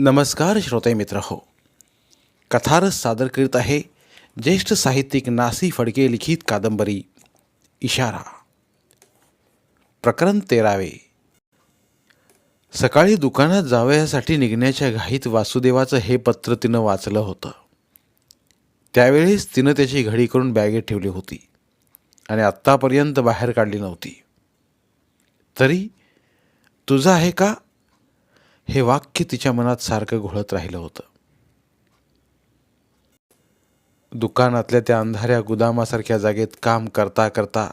नमस्कार श्रोते मित्र हो. कथारस सादर करीत आहे ज्येष्ठ साहित्यिक नासी फडके लिखित कादंबरी इशारा. प्रकरण तेरावे. सकाळी दुकानात जावयासाठी निघण्याच्या घाईत वासुदेवाचं हे पत्र तिनं वाचलं होतं. त्यावेळेस तिनं त्याची घडी करून बॅगेत ठेवली होती आणि आत्तापर्यंत बाहेर काढली नव्हती. तरी तुझं आहे का हे वाक्य तिच्या मनात सारखं घोळत राहिलं होतं. दुकानातल्या त्या अंधाऱ्या गुदामासारख्या जागेत काम करता करता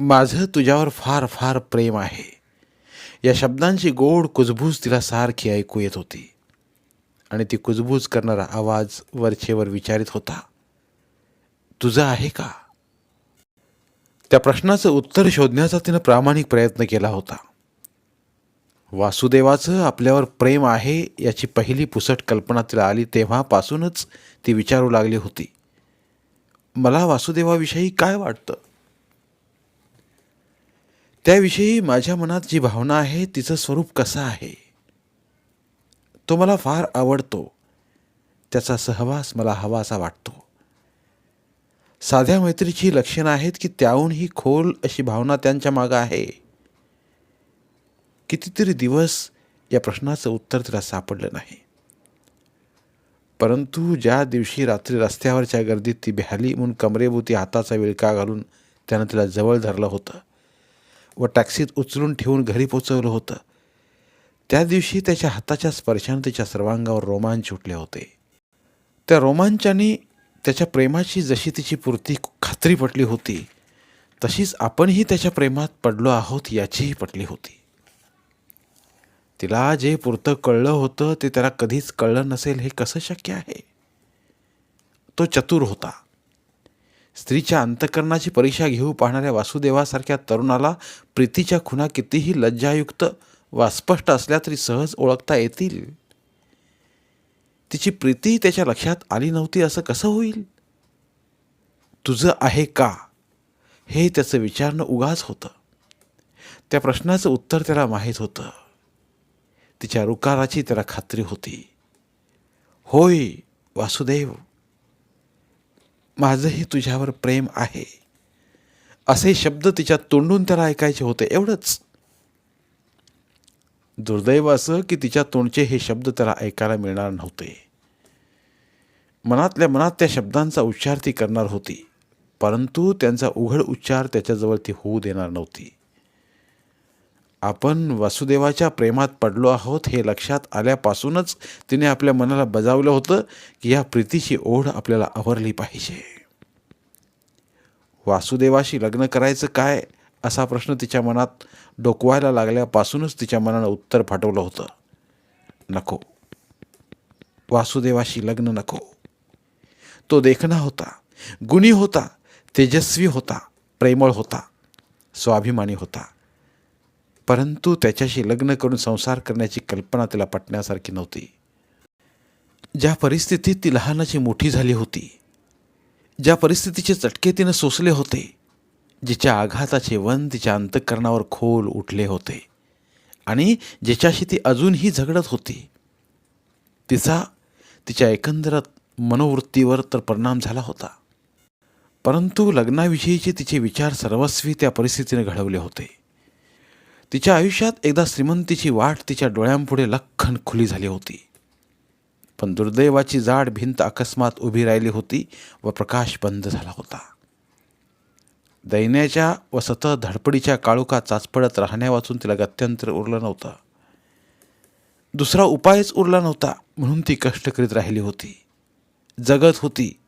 माझं तुझ्यावर फार फार प्रेम आहे. या शब्दांची गोड कुजबूज तिला सारखी ऐकू येत होती. आणि ती कुजबूज करणारा आवाज वरचेवर विचारित होता तुझं आहे का? त्या प्रश्नाचं उत्तर शोधण्याचा तिनं प्रामाणिक प्रयत्न केला होता. वासुदेवाचं आपल्यावर प्रेम आहे याची पहिली पुसट कल्पना तिला आली तेव्हापासूनच ती विचारू लागली होती. मला वासुदेवाविषयी काय वाटतं? त्याविषयी माझ्या मनात जी भावना आहे तिचं स्वरूप कसं आहे? तो मला फार आवडतो. त्याचा सहवास मला हवासा वाटतो. साध्या मैत्रीची लक्षणं आहेत की त्याहूनही खोल अशी भावना त्यांच्या मागं आहे. कितीतरी दिवस या प्रश्नाचं उत्तर तिला सापडलं नाही. परंतु ज्या दिवशी रात्री रस्त्यावरच्या गर्दीत ती बिहाली म्हणून कमरेभोवती हाताचा विळका घालून त्यानं तिला जवळ धरलं होतं व टॅक्सीत उचलून ठेवून घरी पोचवलं होतं. त्या दिवशी त्याच्या हाताच्या स्पर्शाने तिच्या सर्वांगावर रोमांच उठले होते. त्या रोमांचाने त्याच्या प्रेमाची जशी तिची पूर्ती खात्री पटली होती तशीच आपणही त्याच्या प्रेमात पडलो आहोत याचीही पटली होती. तिला जे पुरतं कळलं होतं ते त्याला कधीच कळलं नसेल हे कसं शक्य आहे? तो चतुर होता. स्त्रीच्या अंतकरणाची परीक्षा घेऊ पाहणाऱ्या वासुदेवासारख्या तरुणाला प्रीतीच्या खुणा कितीही लज्जायुक्त वा स्पष्ट असल्या तरी सहज ओळखता येतील. तिची प्रीती त्याच्या लक्षात आली नव्हती असं कसं होईल? तुझं आहे का? हे त्याचं विचारणं उगाच होतं. त्या प्रश्नाचं उत्तर त्याला माहीत होतं. तिच्या रुकाराची त्याला खात्री होती. होय वासुदेव माझंही तुझ्यावर प्रेम आहे. असे शब्द तिच्या तोंडून त्याला ऐकायचे होते. एवढंच. दुर्दैव असं की तिच्या तोंडचे हे शब्द त्याला ऐकायला मिळणार नव्हते. मनातल्या मनात त्या शब्दांचा उच्चार ती करणार होती. परंतु त्यांचा उघड उच्चार त्याच्याजवळ ती होऊ देणार नव्हती. आपण वासुदेवाच्या प्रेमात पडलो आहोत हे लक्षात आल्यापासूनच तिने आपल्या मनाला बजावलं होतं की या प्रीतीची ओढ आपल्याला आवरली पाहिजे. वासुदेवाशी लग्न करायचं काय? असा प्रश्न तिच्या मनात डोकवायला लागल्यापासूनच तिच्या मनानं उत्तर फाटवलं होतं. नको. वासुदेवाशी लग्न नको. तो देखणा होता गुणी होता तेजस्वी होता प्रेमळ होता स्वाभिमानी होता. परंतु त्याच्याशी लग्न करून संसार करण्याची कल्पना तिला पटण्यासारखी नव्हती. ज्या परिस्थितीत ती लहानाची मोठी झाली होती ज्या परिस्थितीचे चटके तिनं सोसले होते जिच्या आघाताचे वन तिच्या अंतःकरणावर खोल उठले होते आणि ज्याच्याशी ती अजूनही झगडत होती तिचा तिच्या एकंदर मनोवृत्तीवर तर परिणाम झाला होता. परंतु लग्नाविषयीचे तिचे विचार सर्वस्वी त्या परिस्थितीने घडवले होते. तिच्या आयुष्यात एकदा श्रीमंतीची वाट तिच्या डोळ्यांपुढे लख्खन खुली झाली होती. पण दुर्दैवाची जाड भिंत अकस्मात उभी राहिली होती व प्रकाश बंद झाला होता. दैन्याच्या व सतत धडपडीच्या काळुका चाचपडत राहण्यावाचून तिला गत्यंतर उरलं नव्हतं. दुसरा उपायच उरला नव्हता म्हणून ती कष्ट करीत राहिली होती. जगत होती.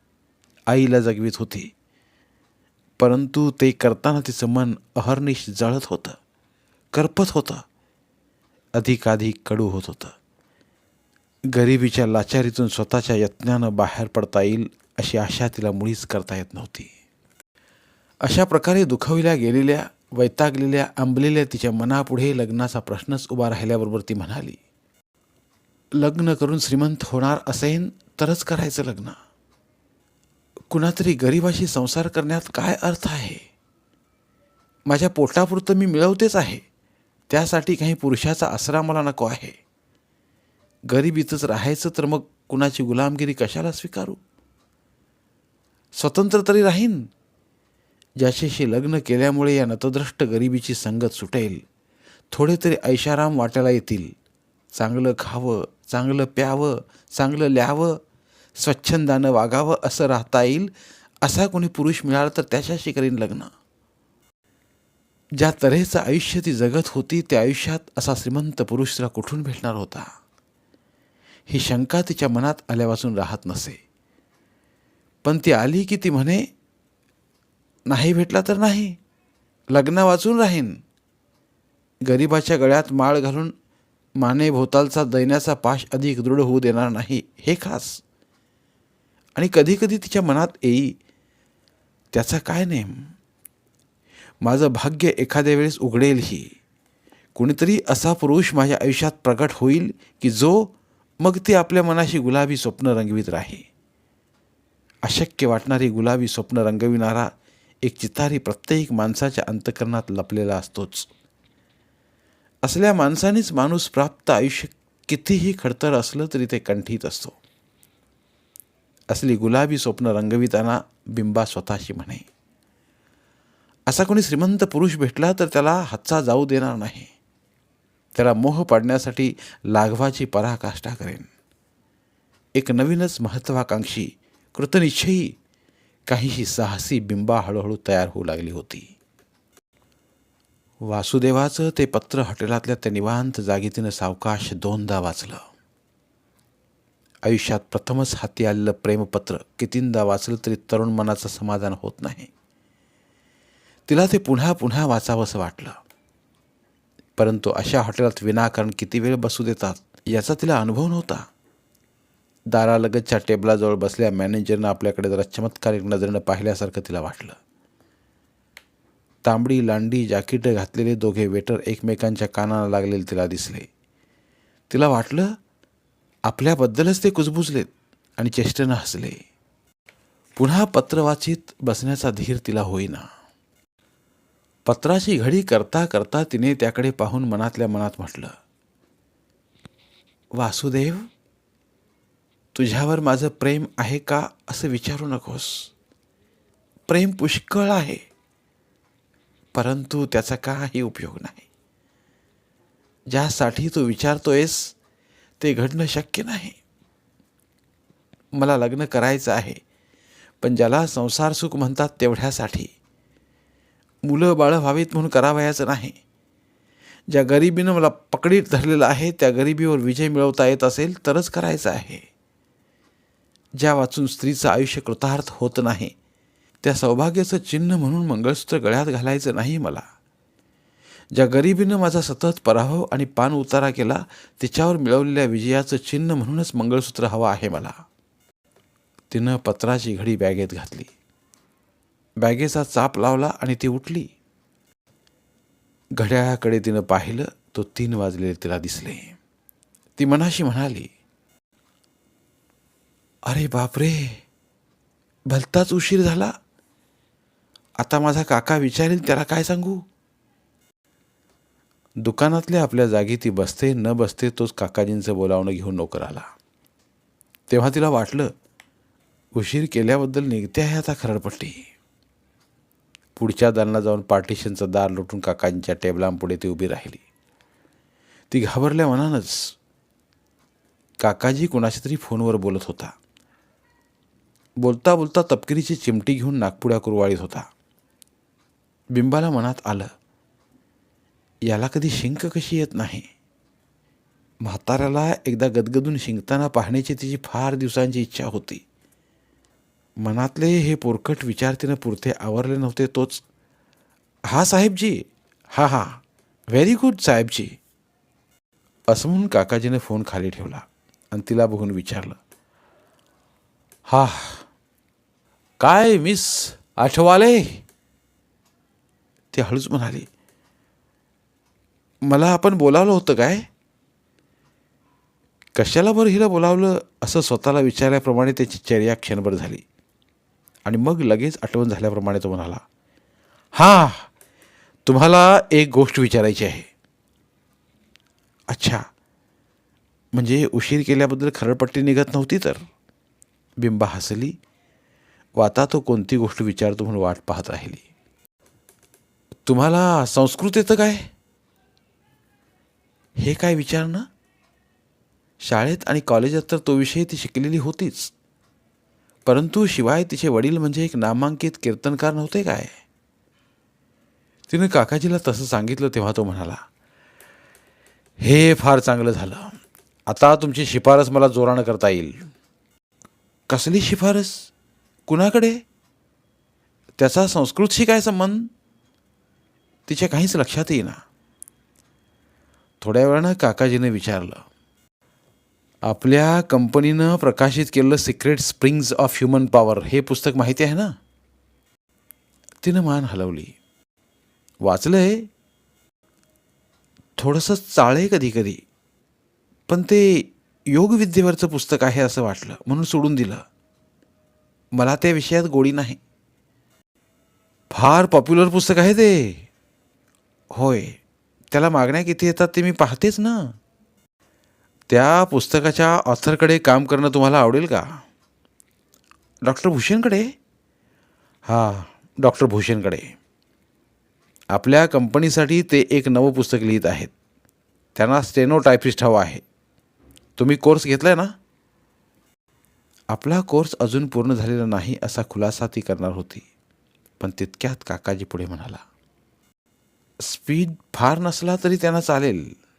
आईला जगवीत होती. परंतु ते करताना तिचं मन अहर्निश जळत होतं. करपत होतं. अधिकाधिक कडू होत होतं. गरिबीच्या लाचारीतून स्वतःच्या यत्नानं बाहेर पडता येईल अशी आशा तिला मुळीच करता येत नव्हती. अशा प्रकारे दुखविल्या गेलेल्या वैतागलेल्या आंबलेल्या तिच्या मनापुढे लग्नाचा प्रश्नच उभा राहिल्याबरोबर ती म्हणाली लग्न करून श्रीमंत होणार असेन तरच करायचं लग्न. कुणातरी गरिबाशी संसार करण्यात काय अर्थ आहे? माझ्या पोटापुरतं मी मिळवतेच आहे. त्यासाठी काही पुरुषाचा आसरा मला नको आहे. गरिबीतच राहायचं तर मग कुणाची गुलामगिरी कशाला स्वीकारू? स्वतंत्र तरी राहीन. ज्याच्याशी लग्न केल्यामुळे या नतद्रष्ट गरिबीची संगत सुटेल थोडे तरी ऐशाराम वाटायला येतील. चांगलं खावं चांगलं प्यावं चांगलं ल्यावं स्वच्छंदानं वागावं असं राहता येईल असा कोणी पुरुष मिळाला तर त्याच्याशी करीन लग्न. ज्या तऱ्हेचं आयुष्य ती जगत होती त्या आयुष्यात असा श्रीमंत पुरुष तिला कुठून भेटणार होता? ही शंका तिच्या मनात आल्यापासून राहत नसे. पण ती आली की ती म्हणे नाही भेटला तर नाही लग्न वाचून राहीन. गरिबाच्या गळ्यात माळ घालून माने भोवतालचा दैन्याचा पाश अधिक दृढ होऊ देणार नाही हे खास. आणि कधीकधी तिच्या मनात येई त्याचा काय नेम? माझं भाग्य एखाद्या वेळेस उघडेलही कुणीतरी असा पुरुष माझ्या आयुष्यात प्रकट होईल की जो मग ती आपल्या मनाशी गुलाबी स्वप्न रंगवीत राही अशक्य वाटणारी गुलाबी स्वप्न रंगविणारा एक चितारी प्रत्येक माणसाच्या अंतकरणात लपलेला असतोच. असल्या माणसानेच माणूस प्राप्त आयुष्य कितीही खडतर असलं तरी ते कंठीत असतो. असली गुलाबी स्वप्न रंगविताना बिंबा स्वतःशी म्हणे असा कोणी श्रीमंत पुरुष भेटला तर त्याला हातचा जाऊ देणार नाही. त्याला मोह पाडण्यासाठी लाघवाची पराकाष्ठा करेन. एक नवीनच महत्त्वाकांक्षी कृतनिश्चयी काहीशी साहसी बिंबा हळूहळू तयार होऊ लागली होती. वासुदेवाचं ते पत्र हॉटेलातल्या त्या निवांत जागी तिनं सावकाश दोनदा वाचलं. आयुष्यात प्रथमच हाती आलेलं प्रेमपत्र कितींदा वाचलं तरी तरुण मनाचं समाधान होत नाही. तिला ते पुन्हा पुन्हा वाचावंसं वाटलं. परंतु अशा हॉटेलात विनाकारण किती वेळ बसू देतात याचा तिला अनुभव नव्हता. दारालगतच्या टेबलाजवळ बसल्या मॅनेजरनं आपल्याकडे जरा चमत्कारिक नजरेनं पाहिल्यासारखं तिला वाटलं. तांबडी लांडी जाकीटं घातलेले दोघे वेटर एकमेकांच्या कानाला लागलेले तिला दिसले. तिला वाटलं आपल्याबद्दलच ते कुजबुजलेत आणि चेष्टेनं हसले. पुन्हा पत्र वाचित बसण्याचा धीर तिला होईना. पत्राची घडी करता करता तिने त्याकडे पाहून मनातल्या मनात म्हटलं वासुदेव तुझ्यावर माझं प्रेम आहे का असं विचारू नकोस. प्रेम पुष्कळ आहे परंतु त्याचा काही उपयोग नाही. ज्यासाठी तू विचारतोयस ते घडणं शक्य नाही. मला लग्न करायचं आहे पण ज्याला संसार सुख म्हणतात तेवढ्यासाठी मुलं बाळं व्हावीत म्हणून करावयाचं नाही. ज्या गरिबीनं मला पकडीत धरलेलं आहे त्या गरिबीवर विजय मिळवता येत असेल तरच करायचं आहे. ज्या वाचून स्त्रीचं आयुष्य कृतार्थ होत नाही त्या सौभाग्याचं चिन्ह म्हणून मंगळसूत्र गळ्यात घालायचं नाही मला. ज्या गरिबीनं माझा सतत पराभव आणि पान उतारा केला तिच्यावर मिळवलेल्या विजयाचं चिन्ह म्हणूनच मंगळसूत्र हवं आहे मला. तिनं पत्राची घडी बॅगेत घातली. बॅगेचा चाप लावला आणि ती उठली. घड्याळाकडे तिनं पाहिलं तो तीन वाजलेले तिला दिसले. ती मनाशी म्हणाली अरे बापरे! भलताच उशीर झाला. आता माझा काका विचारेल त्याला काय सांगू? दुकानातल्या आपल्या जागी ती बसते न बसते तोच काकाजींचं बोलावणं घेऊन नोकर आला. तेव्हा तिला वाटलं उशीर केल्याबद्दल निघते आहे आता खरडपट्टी. पुढच्या दालना जाऊन पार्टिशनचं दार लुटून काकांच्या टेबलांपुढे ती उभी राहिली. ती घाबरल्या मनानंच. काकाजी कुणाशी तरी फोनवर बोलत होता. बोलता बोलता तपकिरीची चिमटी घेऊन नागपुड्या कुरवाळीत होता. बिंबाला मनात आलं याला कधी शिंक कशी येत नाही? म्हाताऱ्याला एकदा गदगदून शिंकताना पाहण्याची तिची फार दिवसांची इच्छा होती. मनातले हे पोरकट विचार तिनं पुरते आवरले नव्हते तोच हा साहेबजी हा हा व्हेरी गुड साहेबजी. असं म्हणून काकाजीने फोन खाली ठेवला आणि तिला बघून विचारलं हा काय मिस आठवाले? ती हळूच म्हणाली मला आपण बोलावलं होतं काय? कशाला बरं हिला बोलावलं? असं स्वतःला विचारल्याप्रमाणे त्याची चर्या क्षणभर झाली. आणि मग लगेच आठवण झाल्याप्रमाणे तो म्हणाला हां तुम्हाला एक गोष्ट विचारायची आहे. अच्छा म्हणजे उशीर केल्याबद्दल खरडपट्टी निघत नव्हती तर? बिंबा हसली. व आता तो कोणती गोष्ट विचारतो म्हणून वाट पाहत राहिली. तुम्हाला संस्कृत येतं काय? हे काय विचारणं? शाळेत आणि कॉलेजात तर तो विषय ती शिकलेली होतीच. परंतु शिवाय तिचे वडील म्हणजे एक नामांकित कीर्तनकार नव्हते काय? तिने काकाजीला तसं सांगितलं तेव्हा तो म्हणाला हे फार चांगलं झालं. आता तुमची शिफारस मला जोरानं करता येईल. कसली शिफारस? कुणाकडे? त्याचा संस्कृतशी काय संबंध? तिच्या काहीच लक्षात येईना. थोड्या वेळानं काकाजीने विचारलं आपल्या कंपनीनं प्रकाशित केलेलं secret springs of human power हे पुस्तक माहिती आहे ना? तिनं मान हलवली. वाचलंय? थोडंसं चाळे कधी कधी. पण ते योगविद्येवरचं पुस्तक आहे असं वाटलं म्हणून सोडून दिलं. मला त्या विषयात गोडी नाही. फार पॉप्युलर पुस्तक आहे ते. होय. त्याला मागण्या किती येतात ते मी पाहतेच ना. त्या पुस्तकाच्या ऑथरकडे काम करणं तुम्हाला आवडेल का? डॉक्टर भूषणकडे? हां डॉक्टर भूषणकडे. आपल्या कंपनीसाठी ते एक नवं पुस्तक लिहित आहेत. त्यांना स्टेनोटायपिस्ट हवा आहे. तुम्ही कोर्स घेतला आहे ना? आपला कोर्स अजून पूर्ण झालेला नाही असा खुलासा ती करणार होती. पण तितक्यात काकाजी पुढे म्हणाला स्पीड फार नसला तरी त्यांना चालेल.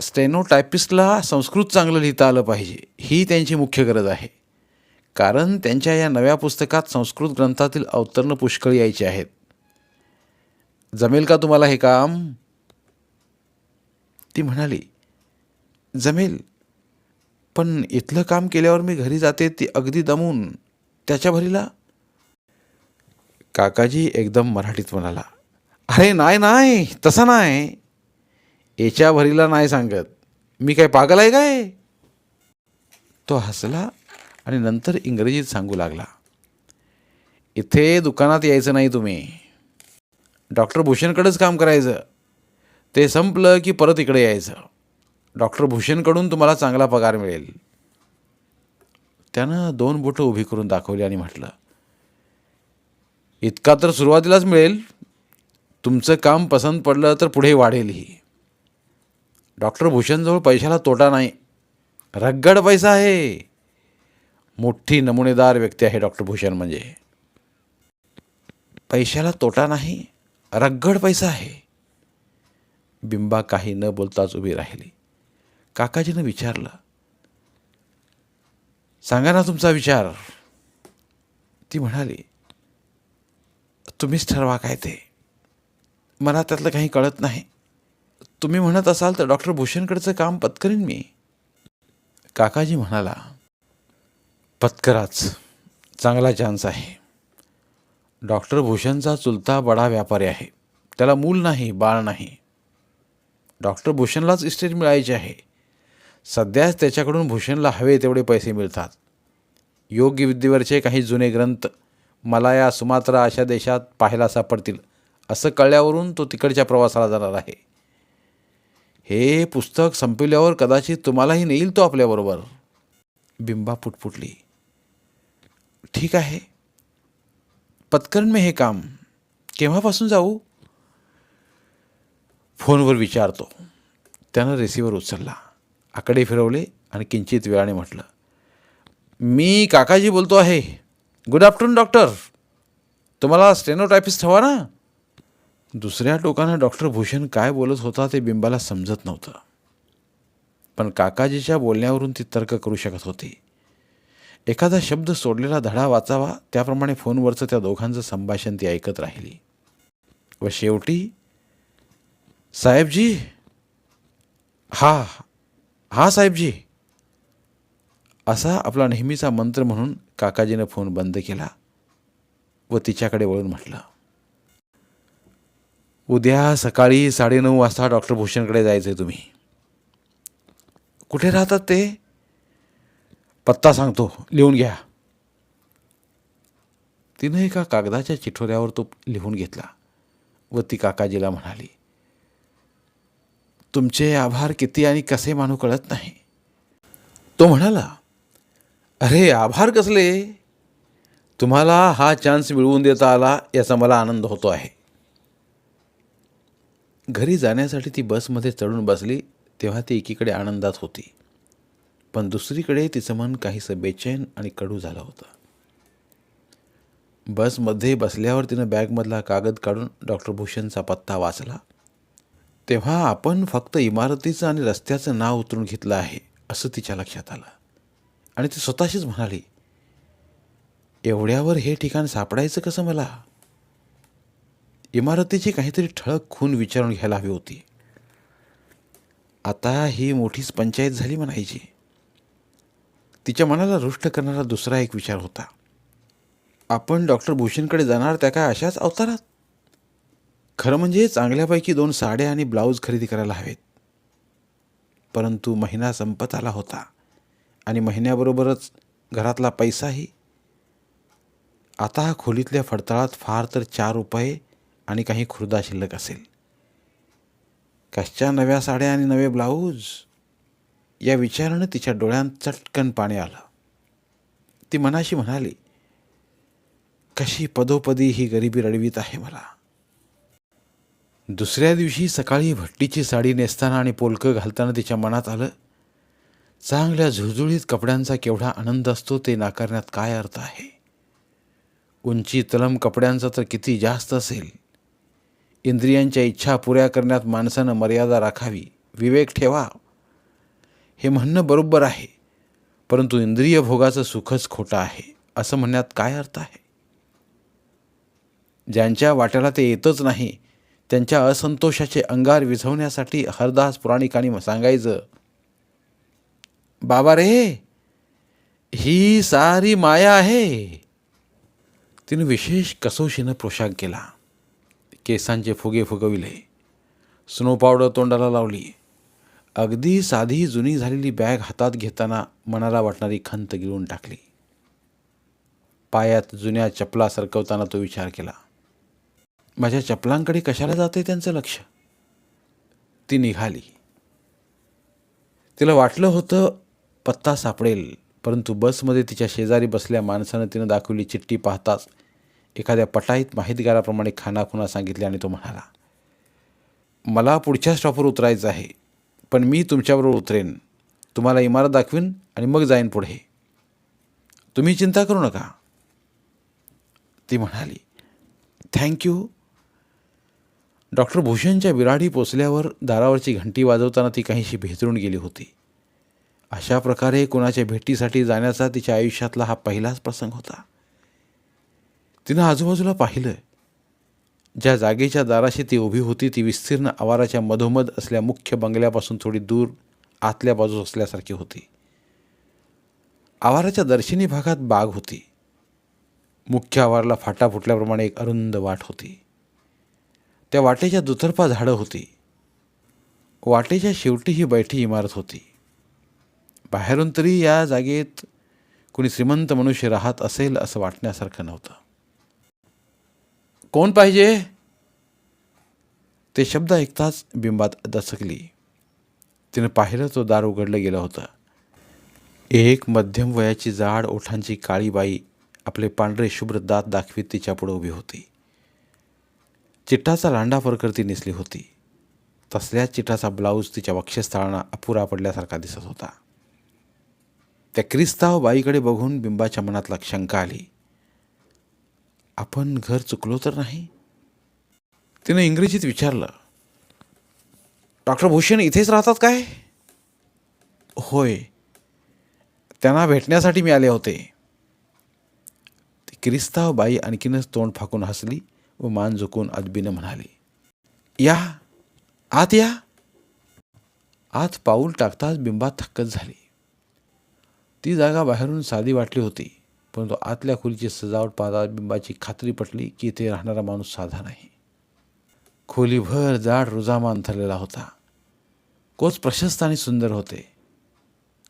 स्टेनोटायपिस्टला संस्कृत चांगलं लिहिता आलं पाहिजे ही त्यांची मुख्य गरज आहे. कारण त्यांच्या या नव्या पुस्तकात संस्कृत ग्रंथातील अवतरणं पुष्कळ यायचे आहेत. जमेल का तुम्हाला हे काम? ती म्हणाली जमेल. पण इथलं काम केल्यावर मी घरी जाते ती अगदी दमून. त्याच्या भरीला? काकाजी एकदम मराठीत म्हणाला अरे नाही नाही तसं नाही. याच्या भरीला नाही सांगत. मी काय पागल आहे काय? तो हसला आणि नंतर इंग्रजीत सांगू लागला. इथे दुकानात यायचं नाही तुम्ही. डॉक्टर भूषणकडेच काम करायचं. ते संपलं की परत इकडे यायचं. डॉक्टर भूषणकडून तुम्हाला चांगला पगार मिळेल. त्यानं दोन बोटं उभी करून दाखवली आणि म्हटलं इतका तर सुरुवातीलाच मिळेल. तुमचं काम पसंत पडलं तर पुढे वाढेलही. डॉक्टर भूषणजवळ पैशाला तोटा नाही. रगड पैसा आहे. मोठी नमुनेदार व्यक्ती आहे डॉक्टर भूषण म्हणजे. पैशाला तोटा नाही रगड पैसा आहे. बिंबा काही न बोलताच उभी राहिली. काकाजीनं विचारलं सांगा ना तुमचा विचार. ती म्हणाली तुम्हीच ठरवा काय ते. मला त्यातलं काही कळत नाही. तुम्ही म्हणत असाल तर डॉक्टर भूषणकडचं काम पत्करीन मी. काकाजी म्हणाला पत्कराच. चांगला चान्स आहे. डॉक्टर भूषणचा चुलता बडा व्यापारी आहे. त्याला मूल नाही बाळ नाही. डॉक्टर भूषणलाच इस्टेट मिळायची आहे. सध्याच त्याच्याकडून भूषणला हवे तेवढे पैसे मिळतात. योग्य विद्येवरचे काही जुने ग्रंथ मला या सुमात्रा अशा देशात पाहायला सापडतील असं कळल्यावरून तो तिकडच्या प्रवासाला जाणार आहे. हे पुस्तक संपविल्यावर कदाचित तुम्हालाही नेईल तो आपल्याबरोबर बिंबा पुटपुटली. ठीक आहे. पत्करण मी हे काम. केव्हापासून जाऊ? फोनवर विचारतो. त्यानं रिसिव्हर उचलला. आकडे फिरवले आणि किंचित वेळाने म्हटलं मी काकाजी बोलतो आहे. Good afternoon doctor. तुम्हाला स्टेनोटायपिस्ट हवा ना? दुसऱ्या टोकानं डॉक्टर भूषण काय बोलत होता ते बिंबाला समजत नव्हतं. पण काकाजीच्या बोलण्यावरून ती तर्क करू शकत होती. एखादा शब्द सोडलेला धडा वाचावा त्याप्रमाणे फोनवरचं त्या दोघांचं संभाषण ती ऐकत राहिली. व शेवटी साहेबजी हा हा साहेबजी. असा आपला नेहमीचा मंत्र म्हणून काकाजीनं फोन बंद केला व तिच्याकडे वळून म्हटलं उद्या सकाळी साडेनऊ वाजता डॉक्टर भूषणकडे जायचं आहे तुम्ही. कुठे राहतात ते? पत्ता सांगतो लिहून घ्या. तिनं एका कागदाच्या चिठोऱ्यावर तो लिहून घेतला व ती काकाजीला म्हणाली तुमचे आभार किती आणि कसे मानू कळत नाही. तो म्हणाला अरे आभार कसले? तुम्हाला हा चान्स मिळवून देता आला याचा मला आनंद होतो आहे. घरी जाण्यासाठी ती बसमध्ये चढून बसली तेव्हा ती एकीकडे आनंदात होती. पण दुसरीकडे तिचं मन काहीसं बेचैन आणि कडू झालं होतं. बसमध्ये बसल्यावर तिनं बॅगमधला कागद काढून डॉक्टर भूषणचा पत्ता वाचला. तेव्हा आपण फक्त इमारतीचं आणि रस्त्याचं नाव उतरून घेतलं आहे असं तिच्या लक्षात आलं. आणि ती स्वतःशीच म्हणाली एवढ्यावर हे ठिकाण सापडायचं कसं मला? इमारतीची काहीतरी ठळक खून विचारून घ्यायला हवी होती. आता ही मोठीच पंचायत झाली म्हणायची. तिच्या मनाला रुष्ट करणारा दुसरा एक विचार होता. आपण डॉक्टर भूषणकडे जाणार त्या काय अशाच अवतारात? खरं म्हणजे चांगल्यापैकी दोन साड्या आणि ब्लाऊज खरेदी करायला हवेत. परंतु महिना संपत आला होता आणि महिन्याबरोबरच घरातला पैसाही. आता हा खोलीतल्या फडताळात फार तर चार रुपये आणि काही खुर्दा शिल्लक असेल. कशच्या नव्या साड्या आणि नवे ब्लाऊज. या विचारानं तिच्या डोळ्यांत चटकन पाणी आलं. ती मनाशी म्हणाली कशी पदोपदी ही गरिबी रडवीत आहे मला. दुसऱ्या दिवशी सकाळी भट्टीची साडी नेसताना आणि पोलकं घालताना तिच्या मनात आलं चांगल्या झुळझुळीत कपड्यांचा केवढा आनंद असतो ते नाकारण्यात काय अर्थ आहे? उंची तलम कपड्यांचा तर किती जास्त असेल. इंद्रियांच्या इच्छा पुऱ्या करण्यात माणसानं मर्यादा राखावी. विवेक ठेवा. हे म्हणणं बरोबर आहे. परंतु इंद्रिय भोगाचं सुखच खोटं आहे असं म्हणण्यात काय अर्थ आहे? ज्यांच्या वाट्याला ते येतच नाही त्यांच्या असंतोषाचे अंगार विझवण्यासाठी हरदास पुराणिकांनी सांगायचं बाबा रे ही सारी माया आहे. तिनं विशेष कसोशीनं पोशाख केला. केसांचे फुगे फुगविले. स्नो पावडर तोंडाला लावली. अगदी साधी जुनी झालेली बॅग हातात घेताना मनाला वाटणारी खंत गिळून टाकली. पायात जुन्या चपला सरकवताना तो विचार केला. माझ्या चपलांकडे कशाला जाते त्यांचं लक्ष? ती निघाली. तिला वाटलं होतं पत्ता सापडेल परंतु बसमध्ये तिच्या शेजारी बसल्या माणसानं तिनं दाखवली चिठ्ठी पाहताच एखाद्या पटाईत माहितगाराप्रमाणे खानाखुना सांगितले आणि तो म्हणाला मला पुढच्या स्टॉपवर उतरायचं आहे पण मी तुमच्याबरोबर उतरेन. तुम्हाला इमारत दाखवीन आणि मग जाईन पुढे. तुम्ही चिंता करू नका. ती म्हणाली थँक्यू डॉक्टर भूषणच्या बिराडी पोचल्यावर दारावरची घंटी वाजवताना ती काहीशी भेदरून गेली होती. अशा प्रकारे कोणाच्या भेटीसाठी जाण्याचा तिच्या आयुष्यातला हा पहिलाच प्रसंग होता. तिनं आजूबाजूला पाहिलं ज्या जागेच्या दाराशी ती उभी होती ती विस्तीर्ण आवाराच्या मधोमध असल्या मुख्य बंगल्यापासून थोडी दूर आतल्या बाजूस असल्यासारखी होती. आवाराच्या दर्शनी भागात बाग होती. मुख्य आवारला फाटा फुटल्याप्रमाणे एक अरुंद वाट होती. त्या वाटेच्या दुतर्फा झाडं होती. वाटेच्या शेवटी ही बैठी इमारत होती. बाहेरून तरी या जागेत कुणी श्रीमंत मनुष्य राहत असेल असं वाटण्यासारखं नव्हतं. कोण पाहिजे? ते शब्द ऐकताच बिंबात दचकली. तिनं पाहिलं तो दार उघडलं गेलं होतं. एक मध्यम वयाची जाड ओठांची काळी बाई आपले पांढरे शुभ्र दात दाखवीत तिच्यापुढे उभी होती. चिठ्ठाचा लांडा फरकर ती नेसली होती. तसल्याच चिठाचा ब्लाऊज तिच्या वक्षस्थळांना अपुरा पडल्यासारखा दिसत होता. त्या क्रिस्ताव बाईकडे बघून बिंबाच्या मनातला शंका आली. आपण घर चुकलो तर नाही? तिनं इंग्रजीत विचारलं डॉक्टर भूषण इथेच राहतात काय? होय. त्यांना भेटण्यासाठी मी आले होते. ती क्रिस्ताव बाई आणखीनच तोंड फाकून हसली व मान झुकून अदबीनं म्हणाली या आत या. आत पाऊल टाकताच बिंबात थक्कच झाली. ती जागा बाहेरून साधी वाटली होती. परंतु आतल्या खोलीची सजावट पाहता बिंबाची खात्री पटली की इथे राहणारा माणूस साधा नाही. खोलीभर जाड रुजामा अंथरलेला होता. कोच प्रशस्त आणि सुंदर होते.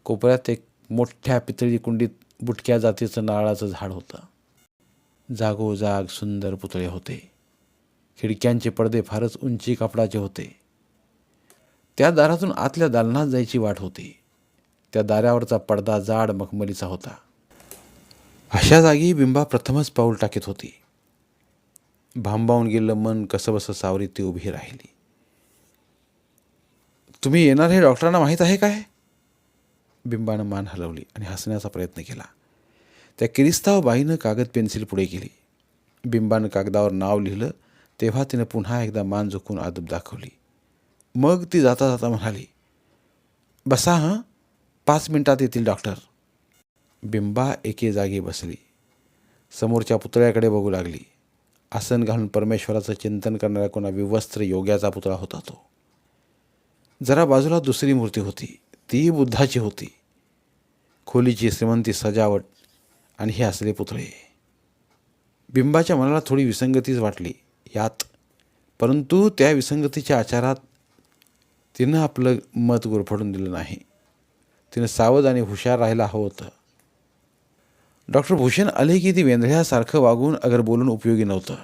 कोपऱ्यात एक मोठ्या पितळी कुंडीत बुटक्या जातीचं नारळाचं झाड होतं. जागोजाग सुंदर पुतळे होते. खिडक्यांचे पडदे फारच उंची कापडाचे होते. त्या दारातून आतल्या दालनात जायची वाट होती. त्या दारावरचा पडदा जाड मखमलीचा होता. अशा जागी बिंबा प्रथमच पाऊल टाकीत होती. भांबावून गेलं मन कसंबसं सावरीत ती उभी राहिली. तुम्ही येणार हे डॉक्टरांना माहीत आहे काय? बिंबानं मान हलवली आणि हसण्याचा प्रयत्न केला. त्या किरिस्ताव बाईनं कागद पेन्सिल पुढे केली. बिंबानं कागदावर नाव लिहिलं. तेव्हा तिनं पुन्हा एकदा मान झुकून आदब दाखवली. मग ती जाता जाता म्हणाली बसा हां? पाच मिनिटात येतील डॉक्टर. बिंबा एके जागी बसली. समोरच्या पुतळ्याकडे बघू लागली. आसन घालून परमेश्वराचं चिंतन करणाऱ्या कोणा विवस्त्र योग्याचा पुतळा होता तो. जरा बाजूला दुसरी मूर्ती होती. ती बुद्धाची होती. खोलीची श्रीमंती सजावट आणि हे असले पुतळे. बिंबाच्या मनाला थोडी विसंगतीच वाटली. यात परंतु त्या विसंगतीच्या आचारात तिनं आपलं मत गुरफडून दिलं नाही. तिनं सावध आणि हुशार राहायला हवं होतं. डॉक्टर भूषण आले की ती वेंधळ्यासारखं वागून अगर बोलून उपयोगी नव्हतं.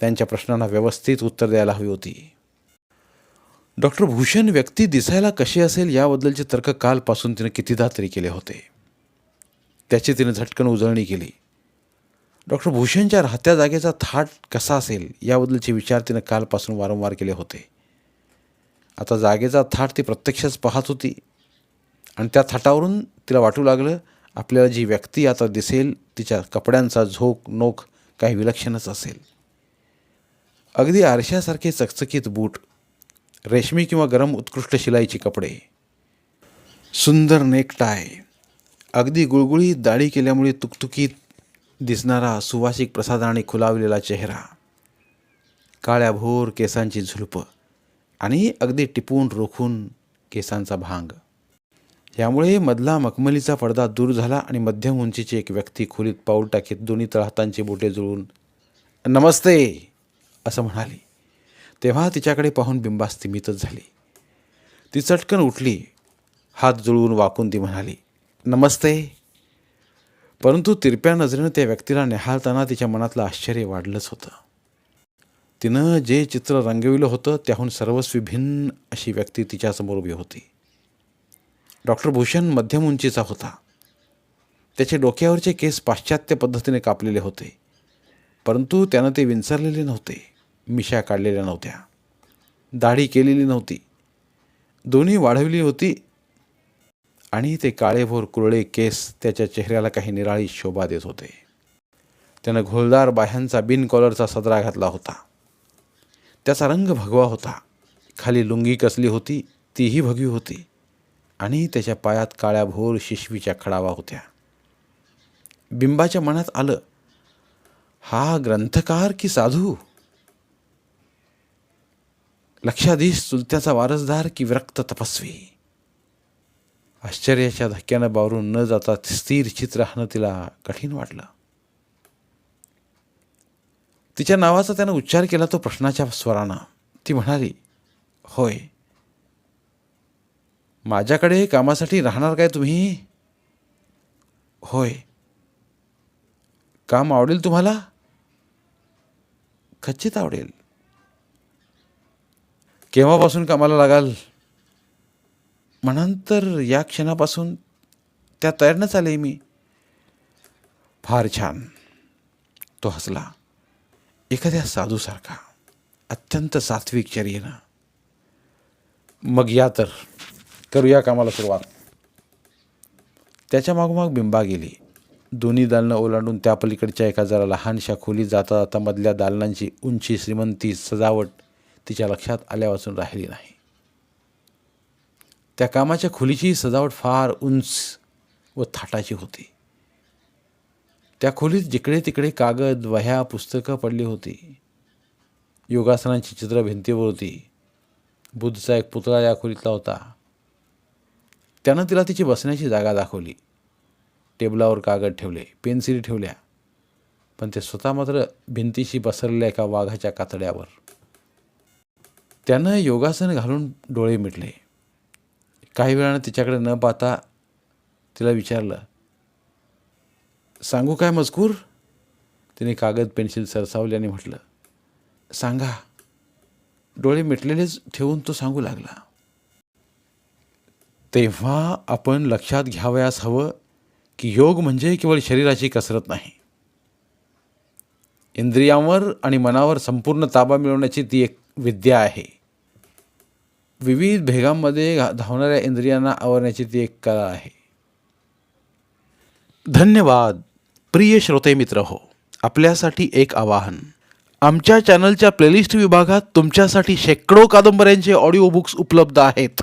त्यांच्या प्रश्नांना व्यवस्थित उत्तर द्यायला हवी होती. डॉक्टर भूषण व्यक्ती दिसायला कशी असेल याबद्दलचे तर्क कालपासून तिनं कितीदा तरी केले होते. त्याची तिनं झटकन उजळणी केली. डॉक्टर भूषणच्या राहत्या जागेचा थाट कसा असेल याबद्दलचे विचार तिनं कालपासून वारंवार केले होते. आता जागेचा थाट ती प्रत्यक्षच पाहत होती. आणि त्या थाटावरून तिला वाटू लागलं आपल्याला जी व्यक्ती आता दिसेल तिच्या कपड्यांचा झोक नोक काही विलक्षणच असेल. अगदी आरशासारखे चकचकीत बूट रेशमी किंवा गरम उत्कृष्ट शिलाईचे कपडे सुंदर नेकटाय अगदी गुळगुळीत दाढी केल्यामुळे तुकतुकीत दिसणारा सुवासिक प्रसादाने खुलावलेला चेहरा काळ्या भोर केसांची झुलपं आणि अगदी टिपून रोखून केसांचा भांग. यामुळे मधला मखमलीचा पडदा दूर झाला आणि मध्यम उंचीची एक व्यक्ती खोलीत पाऊल टाकीत दोन्ही तळहातांची बोटे जुळून नमस्ते असं म्हणाली. तेव्हा तिच्याकडे पाहून बिंबा स्थिमितच झाली. ती चटकन उठली हात जुळवून वाकून ती म्हणाली नमस्ते. परंतु तिरप्या नजरेनं त्या व्यक्तीला निहाळताना तिच्या मनातलं आश्चर्य वाढलंच होतं. तिनं जे चित्र रंगविलं होतं त्याहून सर्वस्वी भिन्न अशी व्यक्ती तिच्यासमोर उभी होती. डॉक्टर भूषण मध्यम उंचीचा होता. त्याचे डोक्यावरचे केस पाश्चात्य पद्धतीने कापलेले होते. परंतु त्यानं ते विंचरलेले नव्हते. मिशा काढलेल्या नव्हत्या. दाढी केलेली नव्हती. दोन्ही वाढवली होती आणि ते काळेभोर कुरळे केस त्याच्या चेहऱ्याला काही निराळी शोभा देत होते. त्यानं घोलदार बाह्यांचा बिन कॉलरचा सदरा घातला होता. त्याचा रंग भगवा होता. खाली लुंगी कसली होती तीही भगवी होती. आणि त्याच्या पायात काळ्या भोर शिशवीच्या खडावा होत्या. बिंबाच्या मनात आलं हा ग्रंथकार की साधू? लक्षाधीश चुलत्याचा वारसदार की विरक्त तपस्वी? आश्चर्याच्या धक्क्यानं बावरून न जाता स्थिर चित राहणं तिला कठीण वाटलं. तिच्या नावाचा त्यानं उच्चार केला तो प्रश्नाच्या स्वरानं. ती म्हणाली होय माझ्याकडे कामासाठी राहणार काय तुम्ही? होय. काम आवडेल तुम्हाला? खच्चित आवडेल. केव्हापासून कामाला लागाल? म्हणान तर या क्षणापासून त्या तयारनंच आले मी. फार छान. तो हसला. एखाद्या साधूसारखा. अत्यंत सात्विक चर्येनं मग या तर. करूया कामाला सुरुवात. त्याच्या मागोमाग बिंबा गेली. दोन्ही दालनं ओलांडून त्या पलीकडच्या एका जरा लहानशा खोलीत जाता जाता मधल्या दालनांची उंची श्रीमंती सजावट तिच्या लक्षात आल्यापासून राहिली नाही. त्या कामाच्या खोलीची सजावट फार उंच व थाटाची होती. त्या खोलीत जिकडे तिकडे कागद वह्या पुस्तकं पडली होती. योगासनांची चित्र भिंतीवर होती. बुद्धचा एक पुतळा या खोलीतला होता. त्यानं तिला तिची बसण्याची जागा दाखवली. टेबलावर कागद ठेवले पेन्सिल ठेवल्या पण ते स्वतः मात्र भिंतीशी पसरलेल्या एका वाघाच्या कातड्यावर. त्यानं योगासन घालून डोळे मिटले. काही वेळानं तिच्याकडे न पाहता तिला विचारलं सांगू काय मजकूर? तिने कागद पेन्सिल सरसावली आणि म्हटलं सांगा डोळे मिटलेलेच ठेवून तो सांगू लागला. तेव्हा आपण लक्षात घ्यावयास हवं की योग म्हणजे केवळ शरीराची कसरत नाही. इंद्रियांवर आणि मनावर संपूर्ण ताबा मिळवण्याची ती एक विद्या आहे. विविध भेगांमध्ये घा- धावणाऱ्या इंद्रियांना आवरण्याची ती एक कला आहे. धन्यवाद प्रिय श्रोते मित्र हो. आपल्यासाठी एक आवाहन. आमच्या चॅनलच्या प्लेलिस्ट विभागात तुमच्यासाठी शेकडो कादंबऱ्यांचे ऑडिओ बुक्स उपलब्ध आहेत.